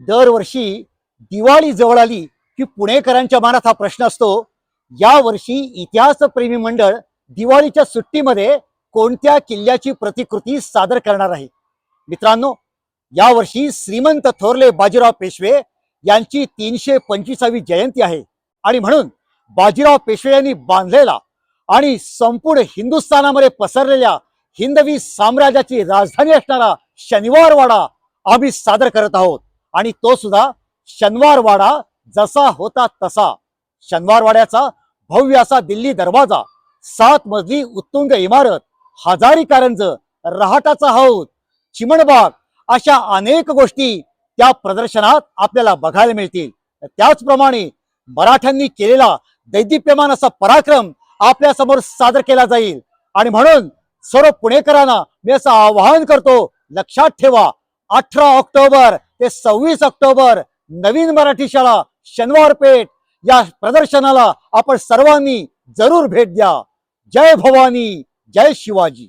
दरवर्षी दिवाळी जवळ आली की पुणेकरांच्या मनात हा प्रश्न असतो या वर्षी इतिहासप्रेमी मंडळ दिवाळीच्या सुट्टीमध्ये कोणत्या किल्ल्याची प्रतिकृती सादर करणार आहे? मित्रांनो यावर्षी श्रीमंत थोरले बाजीराव पेशवे यांची तीनशे पंचवीसावी जयंती आहे. आणि म्हणून बाजीराव पेशवे यांनी बांधलेला आणि संपूर्ण हिंदुस्थानामध्ये पसरलेल्या हिंदवी साम्राज्याची राजधानी असणारा शनिवारवाडा आम्ही सादर करत आहोत. आणि तो सुद्धा शनिवारवाडा जसा होता तसा. शनिवारवाड्याचा भव्य असा दिल्ली दरवाजा सात मजली उत्तुंग इमारत हजारी कारंज रहाटाचा हौद चिमणबाग अशा अनेक गोष्टी त्या प्रदर्शनात आपल्याला बघायला मिळतील. त्याचप्रमाणे मराठ्यांनी केलेला दैदिप्यमान असा पराक्रम आपल्यासमोर सादर केला जाईल. आणि म्हणून सर्व पुणेकरांना मी असं आवाहन करतो लक्षात ठेवा अठरा ऑक्टोबर ते सव्वीस ऑक्टोबर नवीन मराठी शाळा शनिवार पेठ या प्रदर्शनाला आपण सर्वांनी जरूर भेट द्या. जय भवानी जय शिवाजी.